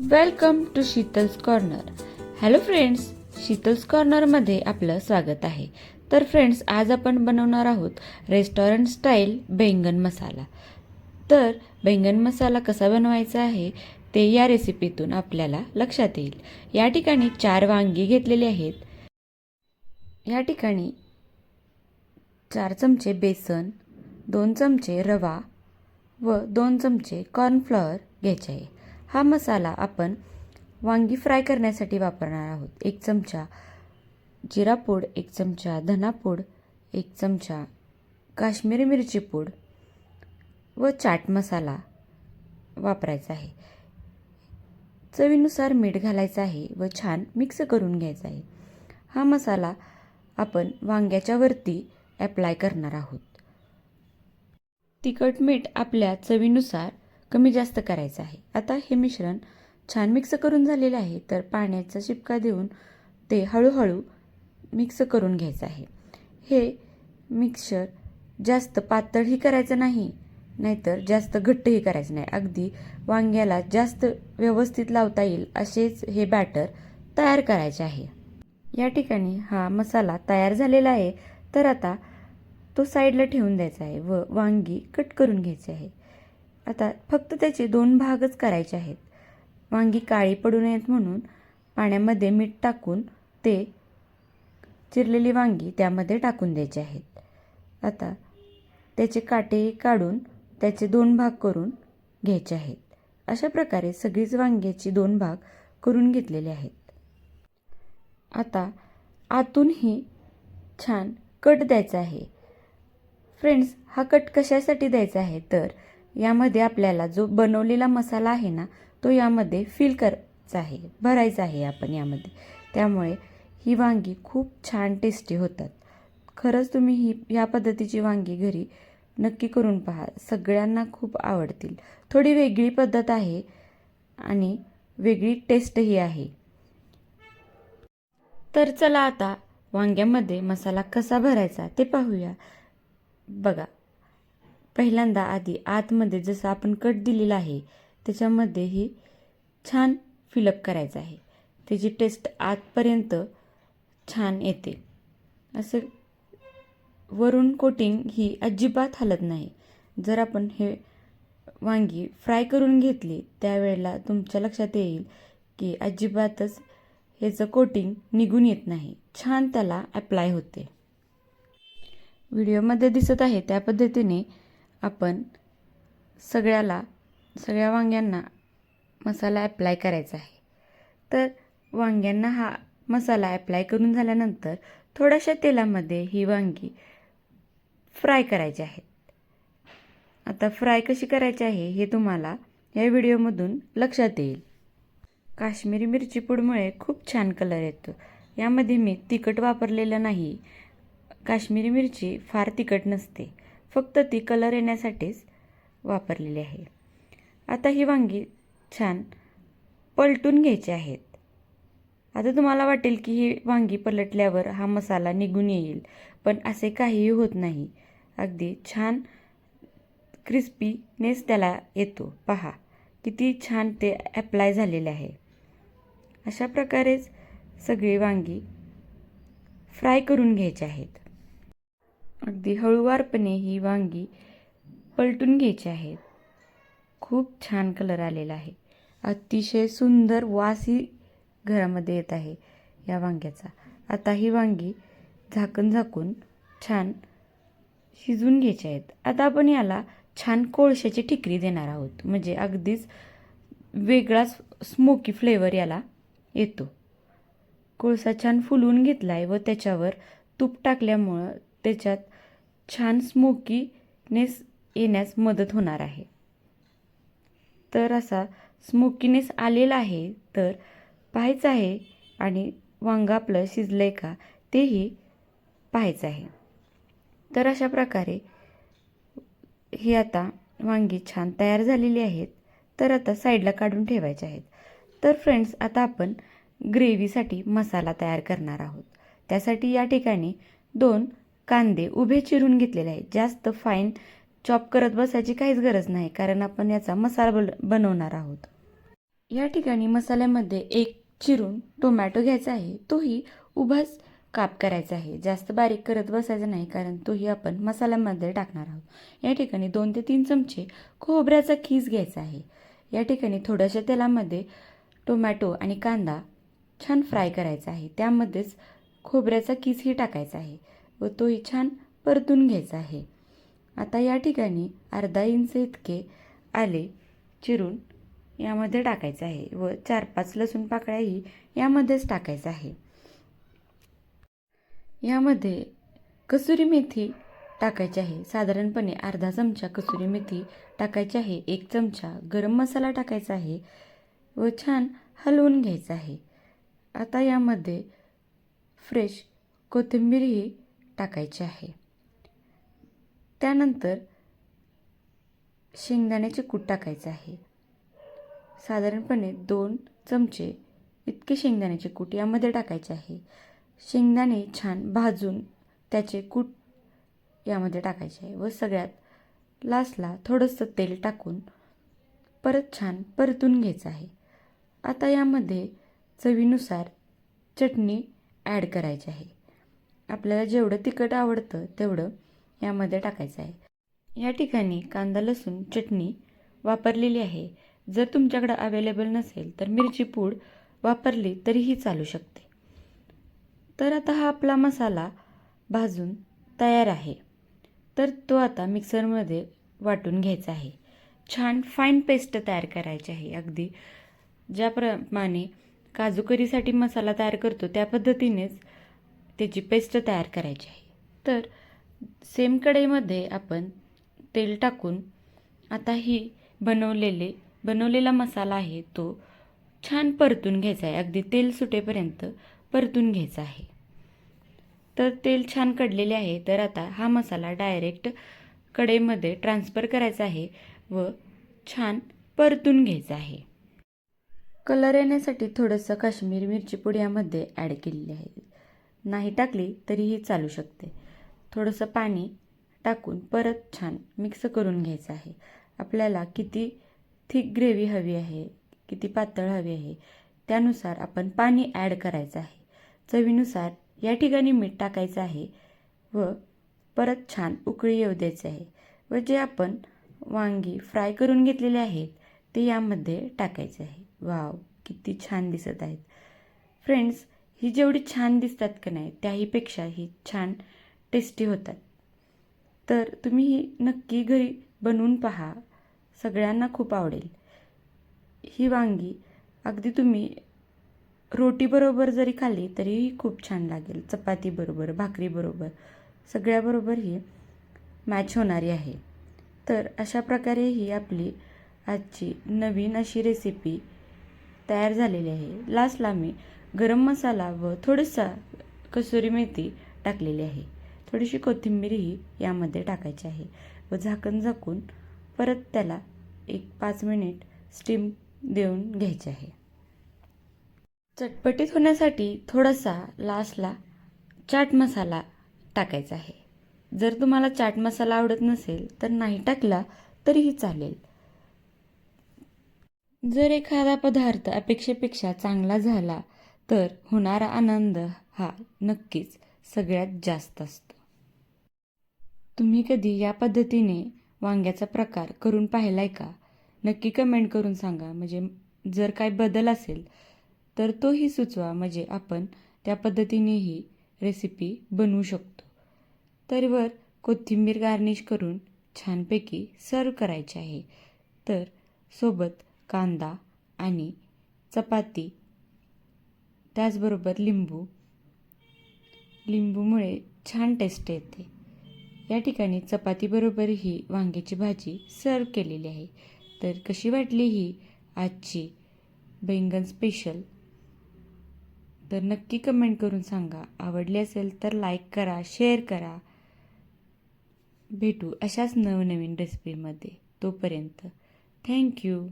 Welcome to Sheetal's corner. Hello friends Sheetal's कॉर्नरमध्ये आपलं स्वागत आहे. तर फ्रेंड्स आज आपण बनवणार आहोत रेस्टॉरंट स्टाईल बैंगन मसाला. तर बैंगन मसाला कसा बनवायचा आहे ते या रेसिपीतून आपल्याला लक्षात येईल. या ठिकाणी चार वांगी घेतलेली आहेत. या ठिकाणी चार चमचे बेसन दोन चमचे रवा व दोन चमचे कॉर्नफ्लॉवर घ्यायचे आहे. हा मसाला आपण वांगी फ्राय करण्यासाठी वापरणार आहोत. एक चमचा जिरा पूड एक चमचा धनापूड एक चमचा काश्मीरी मिरची पूड व चाट मसाला वापरायचा आहे. चवीनुसार मीठ घालायचं आहे व छान मिक्स करून घ्यायचा आहे. हा मसाला आपण वांग्याच्या वरती ॲप्लाय करणार आहोत. तिखट मीठ आपल्या चवीनुसार कमी जास्त करायचं आहे. आता हे मिश्रण छान मिक्स करून झालेलं आहे तर पाण्याचा शिपका देऊन ते हळूहळू मिक्स करून घ्यायचं आहे. हे मिक्सर जास्त पातळही करायचं नाही नाहीतर जास्त घट्टही करायचं नाही. अगदी वांग्याला जास्त व्यवस्थित लावता येईल असेच हे बॅटर तयार करायचे आहे. या ठिकाणी हा मसाला तयार झालेला आहे तर आता तो साईडला ठेवून द्यायचा आहे व वांगी कट करून घ्यायची आहे. आता फक्त त्याचे दोन भागच करायचे आहेत. वांगी काळी पडू नयेत म्हणून पाण्यामध्ये मीठ टाकून ते चिरलेली वांगी त्यामध्ये टाकून द्यायचे आहेत. आता त्याचे काटे काढून त्याचे दोन भाग करून घ्यायचे आहेत. अशा प्रकारे सगळीच वांग्याची दोन भाग करून घेतलेले आहेत. आता आतूनही छान कट द्यायचा आहे. फ्रेंड्स हा कट कशासाठी द्यायचा आहे? तर यामध्ये आपल्याला जो बनवलेला मसाला आहे ना तो यामध्ये फिल करायचा आहे भरायचा आहे आपण यामध्ये. त्यामुळे ही वांगी खूप छान टेस्टी होतात. खरंच तुम्ही ही ह्या पद्धतीची वांगी घरी नक्की करून पहा. सगळ्यांना खूप आवडतील. थोडी वेगळी पद्धत आहे आणि वेगळी टेस्टही आहे. तर चला आता वांग्यामध्ये मसाला कसा भरायचा ते पाहूया. बघा पहिल्यांदा आधी आतमध्ये जसं आपण कट दिलेला आहे त्याच्यामध्येही छान फिलअप करायचं आहे. त्याची टेस्ट आतपर्यंत छान येते. असं वरून कोटिंग ही अजिबात हलत नाही. जर आपण हे वांगी फ्राय करून घेतली त्यावेळेला तुमच्या लक्षात येईल की अजिबातच ह्याचं कोटिंग निघून येत नाही. छान त्याला अप्लाय होते. व्हिडिओमध्ये दिसत आहे त्या पद्धतीने आपण सगळ्याला सगळ्या वांग्यांना मसाला ॲप्लाय करायचा आहे. तर वांग्यांना हा मसाला ॲप्लाय करून झाल्यानंतर थोड्याशा तेलामध्ये ही वांगी फ्राय करायची आहेत आता फ्राय कशी करायची आहे हे तुम्हाला या व्हिडिओमधून लक्षात येईल. काश्मीरी मिरची पूडमुळे खूप छान कलर येतो. यामध्ये मी तिखट वापरलेलं नाही. काश्मीरी मिरची फार तिखट नसते. फक्त ती कलर येण्यासाठीच वापरलेली आहे. आता ही वांगी छान पलटून घ्यायची आहेत. आता तुम्हाला वाटेल की ही वांगी पलटल्यावर हा मसाला निघून येईल पण असे काहीही होत नाही. अगदी छान क्रिस्पीनेस त्याला येतो. पहा किती छान ते ॲप्लाय झालेले आहे. अशा प्रकारेच सगळी वांगी फ्राय करून घ्यायची आहेत. अगदी हळूवारपणे ही वांगी पलटून घ्यायची आहेत खूप छान कलर आलेला आहे. अतिशय सुंदर वासी घरामध्ये येत आहे या वांग्याचा. आता ही वांगी झाकण झाकून छान शिजवून घ्यायची आहेत. आता आपण याला छान कोळशाची ठिकरी देणार आहोत. म्हणजे अगदीच वेगळाच स्मोकी फ्लेवर याला येतो. कोळसा छान फुलवून घेतला आहे व त्याच्यावर तूप टाकल्यामुळं त्याच्यात छान स्मोकीनेस येण्यास मदत होणार आहे. तर असा स्मोकीनेस आलेला आहे तर पाहायचं आहे आणि वांगा आपलं शिजलं आहे का तेही पाहायचं आहे. तर अशा प्रकारे ही आता वांगी छान तयार झालेली आहेत तर आता साईडला काढून ठेवायचे आहेत. तर फ्रेंड्स आता आपण ग्रेव्हीसाठी मसाला तयार करणार आहोत. त्यासाठी या ठिकाणी दोन कांदे उभे चिरून घेतलेले आहेत. जास्त फाईन चॉप करत बसायची काहीच गरज नाही कारण आपण याचा मसाला बल बनवणार आहोत. या ठिकाणी मसाल्यामध्ये एक चिरून टोमॅटो घ्यायचा आहे. तोही उभाच काप करायचा आहे. जास्त बारीक करत बसायचं नाही कारण तोही आपण मसाल्यामध्ये टाकणार आहोत. या ठिकाणी दोन ते तीन चमचे खोबऱ्याचा खीस घ्यायचा आहे. या ठिकाणी थोड्याशा तेलामध्ये टोमॅटो आणि कांदा छान फ्राय करायचा आहे. त्यामध्येच खोबऱ्याचा किसही टाकायचा आहे. व तोही छान परतून घ्यायचा आहे. आता या ठिकाणी अर्धा इंच इतके आले चिरून यामध्ये टाकायचं आहे व चार पाच लसूण पाकळ्याही यामध्येच टाकायचं आहे. यामध्ये कसुरी मेथी टाकायची आहे. साधारणपणे अर्धा चमचा कसुरी मेथी टाकायची आहे. एक चमचा गरम मसाला टाकायचा आहे व छान हलवून घ्यायचं आहे. आता यामध्ये फ्रेश कोथिंबीरही टाकायचे आहे. त्यानंतर शेंगदाण्याचे कूट टाकायचे आहे. साधारणपणे दोन चमचे इतके शेंगदाण्याचे कूट यामध्ये टाकायचे आहे. शेंगदाणे छान भाजून त्याचे कूट यामध्ये टाकायचे आहे व सगळ्यात लास्टला थोडंसं तेल टाकून परत छान परतून घ्यायचं आहे. आता यामध्ये चवीनुसार चटणी ॲड करायची आहे. आपल्याला जेवढं तिखट आवडतं तेवढं यामध्ये टाकायचं आहे. या ठिकाणी कांदा लसूण चटणी वापरलेली आहे. जर तुमच्याकडं अवेलेबल नसेल तर मिरची पूड वापरली तरीही चालू शकते. तर आता हा आपला मसाला भाजून तयार आहे. तर तो आता मिक्सरमध्ये वाटून घ्यायचा आहे. छान फाईन पेस्ट तयार करायची आहे. अगदी ज्याप्रमाणे काजू करीसाठी मसाला तयार करतो त्या पद्धतीनेच त्याची पेस्ट तयार करायची आहे. तर सेम कढईमध्ये आपण तेल टाकून आता ही बनवलेले बनवलेला मसाला आहे तो छान परतून घ्यायचा आहे. अगदी तेल सुटेपर्यंत परतून घ्यायचा आहे. तर तेल छान कडलेले आहे. तर आता हा मसाला डायरेक्ट कढईमध्ये ट्रान्सफर करायचा आहे व छान परतून घ्यायचा आहे. कलर येण्यासाठी थोडंसं काश्मीर मिरची पुड्यामध्ये ॲड केलेली आहे. नाही टाकली तरीही चालू शकते. थोडंसं पाणी टाकून परत छान मिक्स करून घ्यायचं आहे. आपल्याला किती थिक ग्रेव्ही हवी आहे किती पातळ हवी आहे त्यानुसार आपण पाणी ॲड करायचं आहे. चवीनुसार या ठिकाणी मीठ टाकायचं आहे व परत छान उकळी येऊ द्यायचे आहे व जे आपण वांगी फ्राय करून घेतलेले आहेत ते यामध्ये टाकायचे आहे. वाव किती छान दिसत आहेत. फ्रेंड्स ही जेवढी छान दिसतात का नाही त्याहीपेक्षा ही छान टेस्टी होतात. तर तुम्ही ही नक्की घरी बनवून पहा. सगळ्यांना खूप आवडेल. ही वांगी अगदी तुम्ही रोटीबरोबर जरी खाल्ली तरीही खूप छान लागेल. चपातीबरोबर भाकरीबरोबर सगळ्याबरोबर ही मॅच होणारी आहे. तर अशा प्रकारे ही आपली आजची नवीन अशी रेसिपी तयार झालेली आहे. लास्टला मी गरम मसाला व थोडंसा कसुरी मेथी टाकलेली आहे. थोडीशी कोथिंबीरही यामध्ये टाकायची आहे. व झाकण झाकून परत त्याला एक पाच मिनिट स्टीम देऊन घ्यायचे आहे. चटपटीत होण्यासाठी थोडासा लास्टला चाट मसाला टाकायचा आहे. जर तुम्हाला चाट मसाला आवडत नसेल तर नाही टाकला तरीही चालेल. जर एखादा पदार्थ अपेक्षेपेक्षा चांगला झाला तर होणारा आनंद हा नक्कीच सगळ्यात जास्त असतो. तुम्ही कधी या पद्धतीने वांग्याचा प्रकार करून पाहिलाय का? नक्की कमेंट करून सांगा. म्हणजे जर काय बदल असेल तर तोही सुचवा. म्हणजे आपण त्या पद्धतीनेही रेसिपी बनवू शकतो. तर वर कोथिंबीर गार्निश करून छानपैकी सर्व करायचे आहे. तर सोबत कांदा आणि चपाती त्याचबरोबर लिंबू. लिंबूमुळे छान टेस्ट येते. या ठिकाणी चपातीबरोबर ही वांग्याची भाजी सर्व केलेली आहे. तर कशी वाटली ही आजची बैंगन स्पेशल तर नक्की कमेंट करून सांगा. आवडली असेल तर लाईक करा शेअर करा. भेटू अशाच नवनवीन रेसिपीमध्ये तोपर्यंत. थँक्यू